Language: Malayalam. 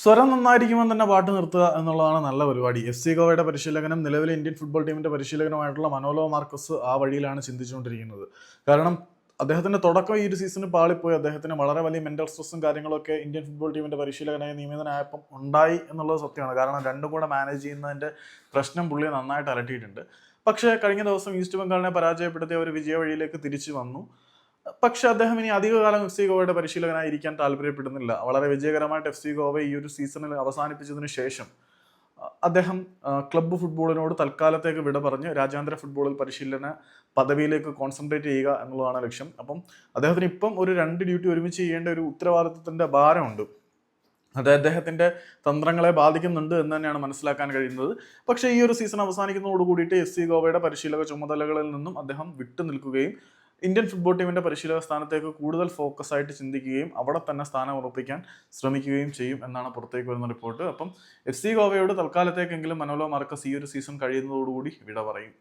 സ്വരം നന്നായിരിക്കുമ്പോൾ തന്നെ പാട്ട് നിർത്തുക എന്നുള്ളതാണ് നല്ല പരിപാടി. എഫ് സി ഗോവയുടെ പരിശീലകനും നിലവിലെ ഇന്ത്യൻ ഫുട്ബോൾ ടീമിന്റെ പരിശീലകനുമായിട്ടുള്ള മനോലോ മാർക്കസ് ആ വഴിയിലാണ് ചിന്തിച്ചുകൊണ്ടിരിക്കുന്നത്. കാരണം അദ്ദേഹത്തിന്റെ തുടക്കം ഈ ഒരു സീസണിൽ പാളിപ്പോയി. അദ്ദേഹത്തിന് വളരെ വലിയ മെന്റൽ സ്ട്രെസ്സും കാര്യങ്ങളൊക്കെ ഇന്ത്യൻ ഫുട്ബോൾ ടീമിന്റെ പരിശീലകനായി നിയമിതനായപ്പം ഉണ്ടായി എന്നുള്ളത് സത്യമാണ്. കാരണം രണ്ടും കൂടെ മാനേജ് ചെയ്യുന്നതിന്റെ പ്രശ്നം പുള്ളിയെ നന്നായിട്ട് അലട്ടിയിട്ടുണ്ട്. പക്ഷേ കഴിഞ്ഞ ദിവസം ഈസ്റ്റ് ബംഗാളിനെ പരാജയപ്പെടുത്തി അവർ വിജയ വഴിയിലേക്ക് തിരിച്ചു വന്നു. പക്ഷെ അദ്ദേഹം ഇനി അധികകാലം എഫ് സി ഗോവയുടെ പരിശീലകനായി ഇരിക്കാൻ താല്പര്യപ്പെടുന്നില്ല. വളരെ വിജയകരമായിട്ട് എഫ് സി ഗോവ ഈ ഒരു സീസണിൽ അവസാനിപ്പിച്ചതിന് ശേഷം അദ്ദേഹം ക്ലബ്ബ് ഫുട്ബോളിനോട് തൽക്കാലത്തേക്ക് വിട പറഞ്ഞ് രാജ്യാന്തര ഫുട്ബോളിൽ പരിശീലന പദവിയിലേക്ക് കോൺസെൻട്രേറ്റ് ചെയ്യുക എന്നുള്ളതാണ് ലക്ഷ്യം. അപ്പം അദ്ദേഹത്തിന് ഇപ്പം ഒരു രണ്ട് ഡ്യൂട്ടി ഒരുമിച്ച് ചെയ്യേണ്ട ഒരു ഉത്തരവാദിത്വത്തിന്റെ ഭാരമുണ്ട്. അത് അദ്ദേഹത്തിന്റെ തന്ത്രങ്ങളെ ബാധിക്കുന്നുണ്ട് എന്ന് തന്നെയാണ് മനസ്സിലാക്കാൻ കഴിയുന്നത്. പക്ഷേ ഈ ഒരു സീസൺ അവസാനിക്കുന്നതോട് കൂടിയിട്ട് എസ് സി ഗോവയുടെ പരിശീലക ചുമതലകളിൽ നിന്നും അദ്ദേഹം വിട്ടു നിൽക്കുകയും ഇന്ത്യൻ ഫുട്ബോൾ ടീമിന്റെ പരിശീലക സ്ഥാനത്തേക്ക് കൂടുതൽ ഫോക്കസ് ആയിട്ട് ചിന്തിക്കുകയും അവിടെ തന്നെ സ്ഥാനം ഉറപ്പിക്കാൻ ശ്രമിക്കുകയും ചെയ്യും എന്നാണ് പുറത്തേക്ക് വരുന്ന റിപ്പോർട്ട് അപ്പം എഫ് സി ഗോവയോട് തൽക്കാലത്തേക്കെങ്കിലും മനോലോ മാർക്കസ് ഈ ഒരു സീസൺ കഴിയുന്നതോടുകൂടി വിട പറയും.